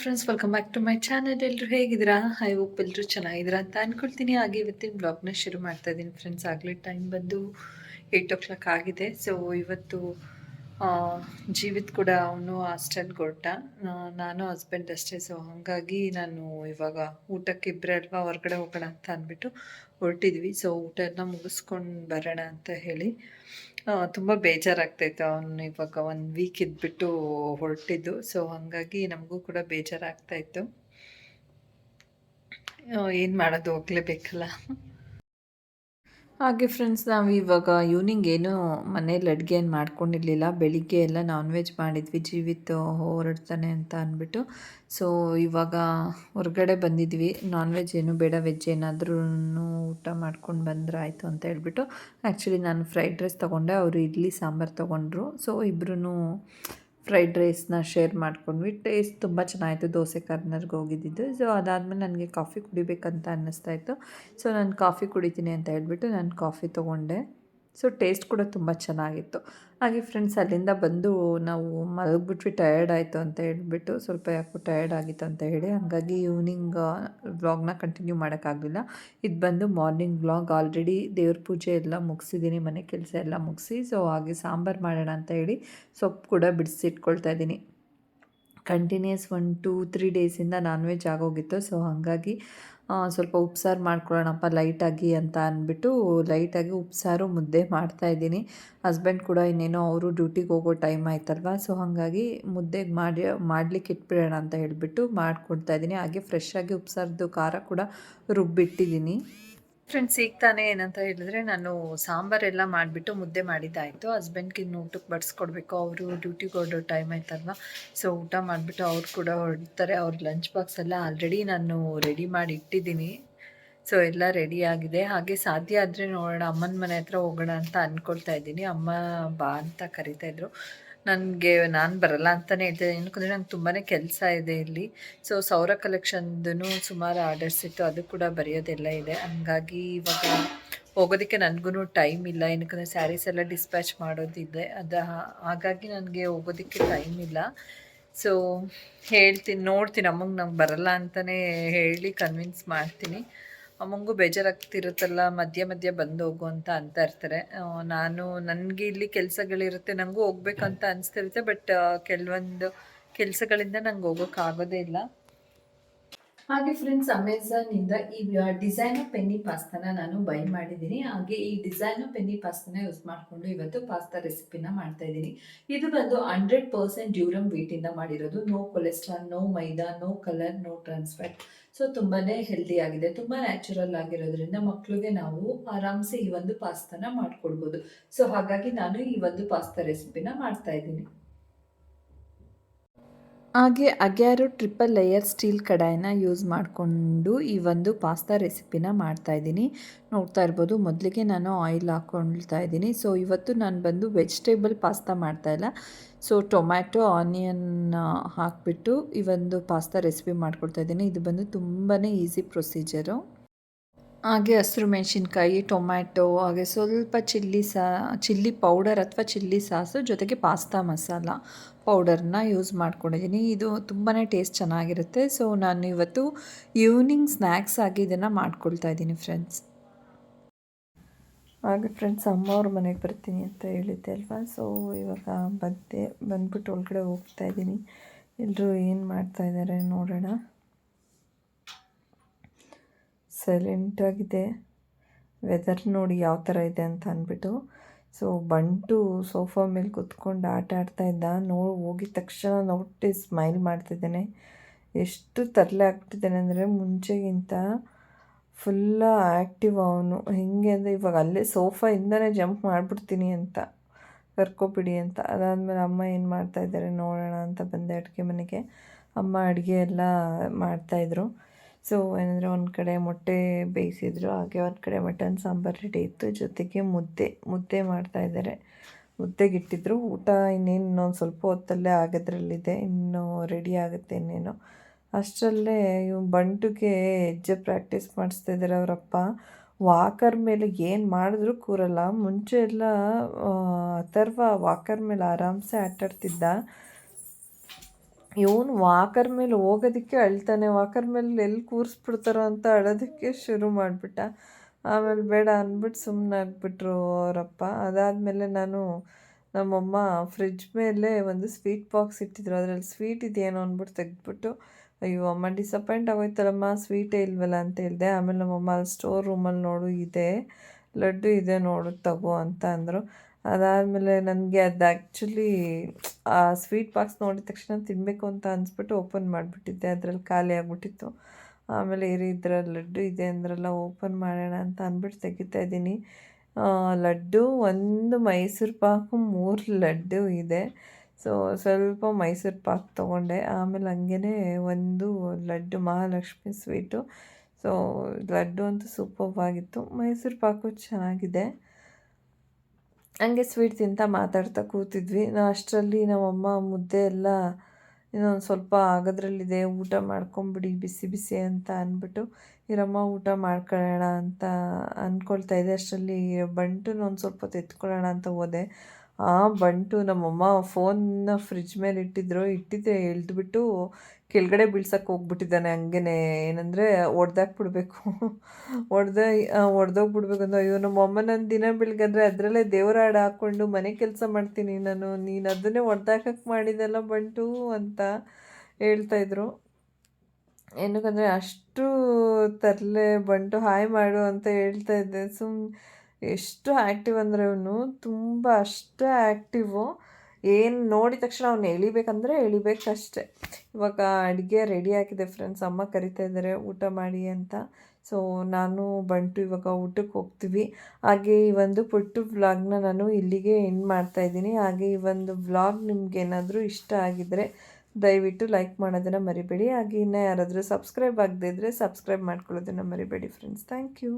Friends welcome back to my channel ಎಲ್ಲರೂ ಹೇಗಿದ್ದೀರಾ? I hope ಎಲ್ಲರೂ ಚೆನ್ನಾಗಿದ್ದೀರಾ ಅಂತ ಅಂದ್ಕೊಳ್ತೀನಿ ಹಾಗೆ ಇವತ್ತಿನ ಬ್ಲಾಗ್ನ ಶುರು ಮಾಡ್ತಾ ಇದ್ದೀನಿ. ಫ್ರೆಂಡ್ಸ್ ಆಗಲೇ ಟೈಮ್ ಬಂದು ಏಯ್ಟ್ ಓ ಕ್ಲಾಕ್ ಆಗಿದೆ. ಸೊ ಇವತ್ತು ಜೀವಿತ್ ಕೂಡ ಅವನು ಹಾಸ್ಟೆಲ್ ಕೊಟ್ಟ. ನಾನು ಹಸ್ಬೆಂಡ್ ಅಷ್ಟೇ ಸೊ ಹಾಗಾಗಿ ನಾನು ಇವಾಗ ಊಟಕ್ಕೆ ಇಬ್ಬರೇ ಅಲ್ವಾ, ಹೊರಗಡೆ ಹೋಗೋಣ ಅಂತ ಅಂದ್ಬಿಟ್ಟು ಹೊರಟಿದ್ವಿ. ಸೊ ಊಟ ಮುಗಿಸ್ಕೊಂಡು ಬರೋಣ ಅಂತ ಹೇಳಿ ತುಂಬ ಬೇಜಾರಾಗ್ತಾಯಿತ್ತು. ಅವನು ಇವಾಗ ಒಂದು ವೀಕ್ ಇದ್ಬಿಟ್ಟು ಹೊರಟಿದ್ದು ಸೊ ಹಾಗಾಗಿ ನಮಗೂ ಕೂಡ ಬೇಜಾರಾಗ್ತಾಯಿತ್ತು. ಏನು ಮಾಡೋದು, ಹೋಗ್ಲೇಬೇಕಲ್ಲ. ಹಾಗೆ ಫ್ರೆಂಡ್ಸ್ ನಾವು ಇವಾಗ ಈವ್ನಿಂಗ್ ಏನು ಮನೇಲಿ ಅಡುಗೆ ಏನು ಮಾಡ್ಕೊಂಡಿರಲಿಲ್ಲ. ಬೆಳಿಗ್ಗೆ ಎಲ್ಲ ನಾನ್ ವೆಜ್ ಮಾಡಿದ್ವಿ. ಜೀವಿತ ಹೊರಡ್ತಾನೆ ಅಂತ ಅಂದ್ಬಿಟ್ಟು. ಸೊ ಇವಾಗ ಹೊರಗಡೆ ಬಂದಿದ್ವಿ. ನಾನ್ ವೆಜ್ ಏನು ಬೇಡ ವೆಜ್ ಏನಾದ್ರೂ ಊಟ ಮಾಡ್ಕೊಂಡು ಬಂದ್ರೆ ಆಯಿತು ಅಂತ ಹೇಳ್ಬಿಟ್ಟು. ಆ್ಯಕ್ಚುಲಿ ನಾನು ಫ್ರೈಡ್ ರೈಸ್ ತೊಗೊಂಡೆ. ಅವರು ಇಡ್ಲಿ ಸಾಂಬಾರು ತೊಗೊಂಡ್ರು. ಸೊ ಇಬ್ಬರೂ ಫ್ರೈಡ್ ರೈಸ್ನ ಶೇರ್ ಮಾಡ್ಕೊಂಡ್ವಿ. ಟೇಸ್ಟ್ ತುಂಬ ಚೆನ್ನಾಗಿತ್ತು. ದೋಸೆ ಕಾರ್ನರ್ಗೆ ಹೋಗಿದ್ದಿದ್ದು. ಸೊ, ಅದಾದಮೇಲೆ ನನಗೆ ಕಾಫಿ ಕುಡಿಬೇಕಂತ ಅನ್ನಿಸ್ತಾ ಇತ್ತು. ಸೊ, ನಾನು ಕಾಫಿ ಕುಡಿತೀನಿ ಅಂತ ಹೇಳ್ಬಿಟ್ಟು ನಾನು ಕಾಫಿ ತೊಗೊಂಡೆ. ಸೊ ಟೇಸ್ಟ್ ಕೂಡ ತುಂಬ ಚೆನ್ನಾಗಿತ್ತು. ಹಾಗೆ ಫ್ರೆಂಡ್ಸ್ ಅಲ್ಲಿಂದ ಬಂದು ನಾವು ಮಲಗಿಬಿಟ್ವಿ ಟಯರ್ಡ್ ಆಯಿತು ಅಂತ ಹೇಳಿಬಿಟ್ಟು ಸ್ವಲ್ಪ ಯಾಕೋ ಟಯರ್ಡ್ ಆಗಿತ್ತು ಅಂತ ಹೇಳಿ, ಹಾಗಾಗಿ ಈವ್ನಿಂಗ್ ವ್ಲಾಗ್ನ ಕಂಟಿನ್ಯೂ ಮಾಡೋಕ್ಕಾಗಲಿಲ್ಲ. ಇದು ಬಂದು ಮಾರ್ನಿಂಗ್ ವ್ಲಾಗ್ ಆಲ್ರೆಡಿ ದೇವ್ರ ಪೂಜೆ ಎಲ್ಲ ಮುಗಿಸಿದ್ದೀನಿ ಮನೆ ಕೆಲಸ ಎಲ್ಲ ಮುಗಿಸಿ ಸೊ ಹಾಗೆ ಸಾಂಬಾರು ಮಾಡೋಣ ಅಂತ ಹೇಳಿ ಸೊಪ್ಪು ಕೂಡ ಬಿಡಿಸಿಟ್ಕೊಳ್ತಾ ಇದ್ದೀನಿ. ಕಂಟಿನ್ಯೂಸ್ ಒನ್ ಟೂ ತ್ರೀ ಡೇಸಿಂದ ನಾನ್ ವೆಜ್ ಆಗೋಗಿತ್ತು ಸೊ ಹಾಗಾಗಿ ಸ್ವಲ್ಪ ಉಪ್ಸಾರು ಮಾಡ್ಕೊಳ್ಳೋಣಪ್ಪ ಲೈಟಾಗಿ ಅಂತ ಅಂದ್ಬಿಟ್ಟು ಲೈಟಾಗಿ ಉಪ್ಸಾರು ಮುದ್ದೆ ಮಾಡ್ತಾಯಿದ್ದೀನಿ ಹಸ್ಬೆಂಡ್ ಕೂಡ ಇನ್ನೇನೋ ಅವರು ಡ್ಯೂಟಿಗೆ ಹೋಗೋ ಟೈಮ್ ಆಯ್ತಲ್ವ, ಸೊ ಹಾಗಾಗಿ ಮುದ್ದೆಗೆ ಮಾಡಿ, ಮಾಡ್ಲಿಕ್ಕೆ ಇಟ್ಬಿಡೋಣ ಅಂತ ಹೇಳಿಬಿಟ್ಟು ಮಾಡ್ಕೊಡ್ತಾ ಇದ್ದೀನಿ. ಹಾಗೆ ಫ್ರೆಶ್ ಆಗಿ ಉಪ್ಸಾರದ್ದು ಖಾರ ಕೂಡ ರುಬ್ಬಿಟ್ಟಿದ್ದೀನಿ. ಫ್ರೆಂಡ್ಸ್ ಈಗ ತಾನೇ ಏನಂತ ಹೇಳಿದ್ರೆ ನಾನು ಸಾಂಬಾರೆಲ್ಲ ಮಾಡಿಬಿಟ್ಟು ಮುದ್ದೆ ಮಾಡಿದ್ದಾಯಿತು. ಹಸ್ಬೆಂಡ್ಗೆ ಇನ್ನು ಊಟಕ್ಕೆ ಬಡಿಸ್ಕೊಡ್ಬೇಕು. ಅವರು ಡ್ಯೂಟಿಗೆ ಹೊರಡೋ ಟೈಮ್ ಆಯ್ತಲ್ವ? ಸೊ ಊಟ ಮಾಡಿಬಿಟ್ಟು ಅವ್ರು ಕೂಡ ಹೊರಡ್ತಾರೆ. ಅವ್ರ ಲಂಚ್ ಬಾಕ್ಸ್ ಎಲ್ಲ ಆಲ್ರೆಡಿ ನಾನು ರೆಡಿ ಮಾಡಿ ಇಟ್ಟಿದ್ದೀನಿ. ಸೊ ಎಲ್ಲ ರೆಡಿ ಆಗಿದೆ. ಹಾಗೆ ಸಾಧ್ಯ ಆದರೆ ನೋಡೋಣ. ಅಮ್ಮನ ಮನೆ ಹತ್ರ ಹೋಗೋಣ ಅಂತ ಅಂದ್ಕೊಳ್ತಾ ಇದ್ದೀನಿ. ಅಮ್ಮ ಬಾ ಅಂತ ಕರಿತಾ ಇದ್ರು. ನನಗೆ ನಾನು ಬರಲ್ಲ ಅಂತಲೇ ಹೇಳ್ತಿದ್ದೆ ಏನಕ್ಕೆ ನಂಗೆ ತುಂಬಾ ಕೆಲಸ ಇದೆ ಇಲ್ಲಿ. ಸೊ ಸೌರ ಕಲೆಕ್ಷನ್ದು ಸುಮಾರು ಆರ್ಡರ್ಸ್ ಇತ್ತು. ಅದು ಕೂಡ ಬರೆಯೋದೆಲ್ಲ ಇದೆ. ಹಂಗಾಗಿ ಇವಾಗ ಹೋಗೋದಕ್ಕೆ ನನಗೂ ಟೈಮ್ ಇಲ್ಲ. ಏನಕ್ಕಂದರೆ ಸ್ಯಾರೀಸ್ ಎಲ್ಲ ಡಿಸ್ಪ್ಯಾಚ್ ಮಾಡೋದಿದೆ. ಅದು ಹಾಗಾಗಿ ನನಗೆ ಹೋಗೋದಕ್ಕೆ ಟೈಮ್ ಇಲ್ಲ. ಸೊ ಹೇಳ್ತೀನಿ, ನೋಡ್ತೀನಿ. ಅಮ್ಮಂಗೆ ನಂಗೆ ಬರಲ್ಲ ಅಂತಲೇ ಹೇಳಿ ಕನ್ವಿನ್ಸ್ ಮಾಡ್ತೀನಿ. ಅಮ್ಮಂಗೂ ಬೇಜಾರಾಗ್ತಿರುತ್ತಲ್ಲ, ಮಧ್ಯ ಮಧ್ಯ ಬಂದು ಹೋಗು ಅಂತ ಅಂತ ಇರ್ತಾರೆ. ನಾನು, ನನಗೆ ಇಲ್ಲಿ ಕೆಲಸಗಳಿರುತ್ತೆ ನನಗೂ ಹೋಗ್ಬೇಕಂತ ಅನಿಸ್ತಿರುತ್ತೆ, ಬಟ್ ಕೆಲವೊಂದು ಕೆಲಸಗಳಿಂದ ನಂಗೆ ಹೋಗೋಕ್ಕಾಗೋದೇ ಇಲ್ಲ. ಹಾಗೆ ಫ್ರೆಂಡ್ಸ್ ಅಮೆಝಾನ್ ಇಂದ ಈ ಡಿಸೈನರ್ ಪೆನ್ನಿ ಪಾಸ್ತಾನ ನಾನು ಬೈ ಮಾಡಿದ್ದೀನಿ. ಹಾಗೆ ಈ ಡಿಸೈನರ್ ಪೆನ್ನಿ ಪಾಸ್ತಾನ ಯೂಸ್ ಮಾಡಿಕೊಂಡು ಇವತ್ತು ಪಾಸ್ತಾ ರೆಸಿಪಿನ ಮಾಡ್ತಾ ಇದ್ದೀನಿ. ಇದು ಬಂದು ಹಂಡ್ರೆಡ್ ಪರ್ಸೆಂಟ್ ಡ್ಯೂರಮ್ ವೀಟಿಂದ ಮಾಡಿರೋದು. No cholesterol no maida no colour no trans fat so ತುಂಬಾನೇ ಹೆಲ್ದಿ ಆಗಿದೆ. ತುಂಬಾ ನ್ಯಾಚುರಲ್ ಆಗಿರೋದ್ರಿಂದ ಮಕ್ಕಳಿಗೆ ನಾವು ಆರಾಮ್ಸೆ ಈ ಒಂದು ಪಾಸ್ತಾನ ಮಾಡ್ಕೊಡ್ಬೋದು. ಸೊ ಹಾಗಾಗಿ ನಾನು ಈ ಒಂದು ಪಾಸ್ತಾ ರೆಸಿಪಿನ ಮಾಡ್ತಾ ಇದ್ದೀನಿ. ಹಾಗೆ ಅಗ್ಯಾರು ಟ್ರಿಪಲ್ ಲೇಯರ್ ಸ್ಟೀಲ್ ಕಡಾಯಿನ ಯೂಸ್ ಮಾಡಿಕೊಂಡು ಈ ಒಂದು ಪಾಸ್ತಾ ರೆಸಿಪಿನ ಮಾಡ್ತಾ ಇದ್ದೀನಿ. ನೋಡ್ತಾ ಇರ್ಬೋದು, ಮೊದಲಿಗೆ ನಾನು ಆಯಿಲ್ ಹಾಕ್ಕೊಳ್ತಾ ಇದ್ದೀನಿ. ಸೊ ಇವತ್ತು ನಾನು ಬಂದು ವೆಜಿಟೇಬಲ್ ಪಾಸ್ತಾ ಮಾಡ್ತಾ ಇಲ್ಲ. ಸೊ ಟೊಮ್ಯಾಟೊ ಆನಿಯನ್ ಹಾಕಿಬಿಟ್ಟು ಈ ಒಂದು ಪಾಸ್ತಾ ರೆಸಿಪಿ ಮಾಡ್ಕೊಳ್ತಾ ಇದ್ದೀನಿ. ಇದು ಬಂದು ತುಂಬಾ ಈಸಿ ಪ್ರೊಸೀಜರು ಹಾಗೆ ಹಸಿರು ಮೆಣಸಿನ್ಕಾಯಿ, ಟೊಮ್ಯಾಟೊ, ಹಾಗೆ ಸ್ವಲ್ಪ ಚಿಲ್ಲಿ ಸಾ, ಚಿಲ್ಲಿ ಪೌಡರ್ ಅಥವಾ ಚಿಲ್ಲಿ ಸಾಸು ಜೊತೆಗೆ ಪಾಸ್ತಾ ಮಸಾಲ ಪೌಡರ್ನ ಯೂಸ್ ಮಾಡ್ಕೊಂಡಿದ್ದೀನಿ. ಇದು ತುಂಬಾ ಟೇಸ್ಟ್ ಚೆನ್ನಾಗಿರುತ್ತೆ. ಸೊ, ನಾನು ಇವತ್ತು ಈವ್ನಿಂಗ್ ಸ್ನ್ಯಾಕ್ಸ್ ಆಗಿ ಇದನ್ನು ಮಾಡ್ಕೊಳ್ತಾ ಇದ್ದೀನಿ ಫ್ರೆಂಡ್ಸ್. ಹಾಗೆ ಫ್ರೆಂಡ್ಸ್, ಅಮ್ಮ ಅವ್ರ ಮನೆಗೆ ಬರ್ತೀನಿ ಅಂತ ಹೇಳಿದ್ದೆ ಅಲ್ವಾ? ಸೊ, ಇವಾಗ ಬಂದೆ, ಬಂದ್ಬಿಟ್ಟು ಒಳಗಡೆ ಹೋಗ್ತಾ ಇದ್ದೀನಿ. ಎಲ್ಲರೂ ಏನು ಮಾಡ್ತಾ ಇದ್ದಾರೆ ನೋಡೋಣ. ಸೈಲೆಂಟಾಗಿದೆ ವೆದರ್ ನೋಡಿ ಯಾವ ಥರ ಇದೆ ಅಂತ ಅಂದ್ಬಿಟ್ಟು. ಸೊ ಬಂಟು ಸೋಫಾ ಮೇಲೆ ಕುತ್ಕೊಂಡು ಆಟ ಆಡ್ತಾ ಇದ್ದ. ನೋಡಿ, ಹೋಗಿದ ತಕ್ಷಣ ನೋಟಿ ಸ್ಮೈಲ್ ಮಾಡ್ತಿದ್ದಾನೆ. ಎಷ್ಟು ತರಲೆ ಆಗ್ತಿದ್ದಾನೆ ಅಂದರೆ ಮುಂಚೆಗಿಂತ ಫುಲ್ಲ ಆ್ಯಕ್ಟಿವ್ ಅವನು. ಹೆಂಗೆ ಅಂದರೆ ಇವಾಗ ಅಲ್ಲೇ ಸೋಫಾಯಿಂದನೇ ಜಂಪ್ ಮಾಡಿಬಿಡ್ತೀನಿ ಅಂತ. ಕರ್ಕೊಬಿಡಿ ಅಂತ. ಅದಾದಮೇಲೆ ಅಮ್ಮ ಏನು ಮಾಡ್ತಾಯಿದ್ದಾರೆ ನೋಡೋಣ ಅಂತ ಬಂದೆ ಅಡುಗೆ ಮನೆಗೆ. ಅಮ್ಮ ಅಡುಗೆ ಎಲ್ಲ ಮಾಡ್ತಾಯಿದ್ರು ಸೊ ಏನಂದರೆ ಒಂದು ಕಡೆ ಮೊಟ್ಟೆ ಬೇಯಿಸಿದ್ರು, ಹಾಗೆ ಒಂದು ಕಡೆ ಮಟನ್ ಸಾಂಬಾರು ರೆಡಿ ಇತ್ತು. ಜೊತೆಗೆ ಮುದ್ದೆ ಮುದ್ದೆ ಮಾಡ್ತಾಯಿದ್ದಾರೆ ಮುದ್ದೆಗಿಟ್ಟಿದ್ರು. ಊಟ ಇನ್ನೇನು ಇನ್ನೊಂದು ಸ್ವಲ್ಪ ಹೊತ್ತಲ್ಲೇ ಆಗೋದ್ರಲ್ಲಿದೆ. ಇನ್ನೂ ರೆಡಿ ಆಗುತ್ತೆ ಇನ್ನೇನು. ಅಷ್ಟರಲ್ಲೇ ಇವ್ ಬಂಟುಗೆ ಹೆಜ್ಜೆ ಪ್ರಾಕ್ಟೀಸ್ ಮಾಡಿಸ್ತಾ ಇದ್ದಾರೆ ಅವರಪ್ಪ. ವಾಕರ್ ಮೇಲೆ ಏನು ಮಾಡಿದ್ರು ಕೂರಲ್ಲ. ಮುಂಚೆ ಎಲ್ಲ ಅಥರ್ವ ವಾಕರ್ ಮೇಲೆ ಆರಾಮ್ಸೆ ಆಟಾಡ್ತಿದ್ದ. ಇವನು ವಾಕರ್ ಮೇಲೆ ಹೋಗೋದಕ್ಕೆ ಅಳ್ತಾನೆ. ವಾಕರ್ ಮೇಲೆ ಎಲ್ಲಿ ಕೂರಿಸ್ಬಿಡ್ತಾರೋ ಅಂತ ಅಳೋದಕ್ಕೆ ಶುರು ಮಾಡಿಬಿಟ್ಟ. ಆಮೇಲೆ ಬೇಡ ಅಂದ್ಬಿಟ್ಟು ಸುಮ್ಮನೆ ಆಗ್ಬಿಟ್ರು ಅವರಪ್ಪ. ಅದಾದಮೇಲೆ ನಾನು ನಮ್ಮಮ್ಮ ಫ್ರಿಜ್ ಮೇಲೆ ಒಂದು ಸ್ವೀಟ್ ಬಾಕ್ಸ್ ಇಟ್ಟಿದ್ರು. ಅದರಲ್ಲಿ ಸ್ವೀಟ್ ಇದೆಯೇನೋ ಅಂದ್ಬಿಟ್ಟು ತೆಗೆದ್ಬಿಟ್ಟು, ಅಯ್ಯೋ ಅಮ್ಮ, ಡಿಸಪಾಯಿಂಟ್ ಆಗೋಯ್ತಲ್ಲಮ್ಮ, ಸ್ವೀಟೇ ಇಲ್ವಲ್ಲ ಅಂತ ಹೇಳಿದೆ. ಆಮೇಲೆ ನಮ್ಮಮ್ಮ, ಅಲ್ಲಿ ಸ್ಟೋರ್ ರೂಮಲ್ಲಿ ನೋಡು, ಇದೆ, ಲಡ್ಡು ಇದೆ ನೋಡು, ತಗೋ ಅಂತ ಅಂದರು. ಅದಾದಮೇಲೆ ನನಗೆ ಅದು ಆ್ಯಕ್ಚುಲಿ ಆ ಸ್ವೀಟ್ ಬಾಕ್ಸ್ ನೋಡಿದ ತಕ್ಷಣ ತಿನ್ನಬೇಕು ಅಂತ ಅನಿಸ್ಬಿಟ್ಟು ಓಪನ್ ಮಾಡಿಬಿಟ್ಟಿದ್ದೆ. ಅದರಲ್ಲಿ ಖಾಲಿ ಆಗಿಬಿಟ್ಟಿತ್ತು. ಆಮೇಲೆ ಇರಿ ಇದ್ರ ಲಡ್ಡು ಇದೆ ಅಂದ್ರಲ್ಲ ಓಪನ್ ಮಾಡೋಣ ಅಂತ ಅಂದ್ಬಿಟ್ಟು ತೆಗಿತಾ ಇದ್ದೀನಿ. ಲಡ್ಡು ಒಂದು ಮೈಸೂರು ಪಾಕು ಮೂರು ಲಡ್ಡು ಇದೆ. ಸೊ ಸ್ವಲ್ಪ ಮೈಸೂರು ಪಾಕ್ ತೊಗೊಂಡೆ. ಆಮೇಲೆ ಹಂಗೇ ಒಂದು ಲಡ್ಡು ಮಹಾಲಕ್ಷ್ಮಿ ಸ್ವೀಟು ಸೊ ಲಡ್ಡು ಅಂತೂ ಸೂಪರ್ವಾಗಿತ್ತು ಮೈಸೂರು ಪಾಕು ಚೆನ್ನಾಗಿದೆ. ಹಂಗೆ ಸ್ವೀಟ್ ತಿಂತಾ ಮಾತಾಡ್ತಾ ಕೂತಿದ್ವಿ. ನಾ ಅಷ್ಟರಲ್ಲಿ ನಮ್ಮಮ್ಮ ಮುದ್ದೆ ಎಲ್ಲ ಇನ್ನೊಂದು ಸ್ವಲ್ಪ ಆಗೋದ್ರಲ್ಲಿದೆ, ಊಟ ಮಾಡ್ಕೊಂಬಿಡಿ, ಬಿಸಿ ಬಿಸಿ ಅಂತ ಅಂದ್ಬಿಟ್ಟು ಇರಮ್ಮ, ಊಟ ಮಾಡ್ಕೊಳ್ಳೋಣ ಅಂತ ಅಂದ್ಕೊಳ್ತಾ ಇದೆ ಅಷ್ಟರಲ್ಲಿ ಬಂಟು ಒಂದು ಸ್ವಲ್ಪ ಹೊತ್ತು ಎತ್ಕೊಳ್ಳೋಣ ಅಂತ ಹೋದೆ. ಬಂಟು ನಮ್ಮಮ್ಮ ಫೋನ್ನ ಫ್ರಿಜ್ ಮೇಲೆ ಇಟ್ಟಿದ್ರು ಇಟ್ಟಿದ್ದೆ ಎಳ್ದುಬಿಟ್ಟು ಕೆಳಗಡೆ ಬೀಳ್ಸಕ್ಕೆ ಹೋಗ್ಬಿಟ್ಟಿದ್ದಾನೆ ಹಂಗೇ ಏನಂದರೆ ಒಡ್ದಾಕ್ಬಿಡ್ಬೇಕು. ಒಡೆದ ಒಡೆದೋಗ್ಬಿಡ್ಬೇಕು ಅಂತ ಅಯ್ಯೋ ನಮ್ಮ ಅಮ್ಮ ನಾನು ದಿನ ಬೆಳಗ್ಗೆ ಅದರಲ್ಲೇ ದೇವರ ಹಾಡು ಹಾಕ್ಕೊಂಡು ಮನೆ ಕೆಲಸ ಮಾಡ್ತೀನಿ ನಾನು. ನೀನು ಅದನ್ನೇ ಒಡ್ದಾಕಕ್ಕೆ ಮಾಡಿದೆಲ್ಲ ಬಂಟು ಅಂತ ಹೇಳ್ತಾಯಿದ್ರು ಏನಕ್ಕಂದರೆ ಅಷ್ಟು ತರಲೆ ಬಂಟು ಹಾಯ್ ಮಾಡು ಅಂತ ಹೇಳ್ತಾ ಇದ್ದೆ. ಸುಮ್ ಎಷ್ಟು ಆ್ಯಕ್ಟಿವ್ ಅಂದರೆ ಅವನು, ತುಂಬ ಅಷ್ಟೇ ಆ್ಯಕ್ಟಿವು ಏನು ನೋಡಿದ ತಕ್ಷಣ ಅವ್ನು ಎಳಿಬೇಕಂದ್ರೆ ಎಳಿಬೇಕಷ್ಟೆ. ಇವಾಗ ಅಡುಗೆ ರೆಡಿ ಆಗಿದೆ ಫ್ರೆಂಡ್ಸ್ ಅಮ್ಮ ಕರಿತಾ ಇದ್ದಾರೆ ಊಟ ಮಾಡಿ ಅಂತ. ಸೊ ನಾನು, ಬಂಟು ಇವಾಗ ಊಟಕ್ಕೆ ಹೋಗ್ತೀವಿ. ಹಾಗೆ ಈ ಒಂದು ಪುಟ್ಟು ವ್ಲಾಗ್ನ ನಾನು ಇಲ್ಲಿಗೆ ಎಂಡ್ ಮಾಡ್ತಾ ಇದ್ದೀನಿ. ಹಾಗೆ ಈ ಒಂದು ವ್ಲಾಗ್ ನಿಮ್ಗೆ ಏನಾದರೂ ಇಷ್ಟ ಆಗಿದ್ದರೆ ದಯವಿಟ್ಟು ಲೈಕ್ ಮಾಡೋದನ್ನು ಮರಿಬೇಡಿ. ಹಾಗೆ ಇನ್ನೂ ಯಾರಾದರೂ ಸಬ್ಸ್ಕ್ರೈಬ್ ಆಗದೇ ಇದ್ದರೆ ಸಬ್ಸ್ಕ್ರೈಬ್ ಮಾಡ್ಕೊಳ್ಳೋದನ್ನು ಮರಿಬೇಡಿ ಫ್ರೆಂಡ್ಸ್ ಥ್ಯಾಂಕ್ ಯು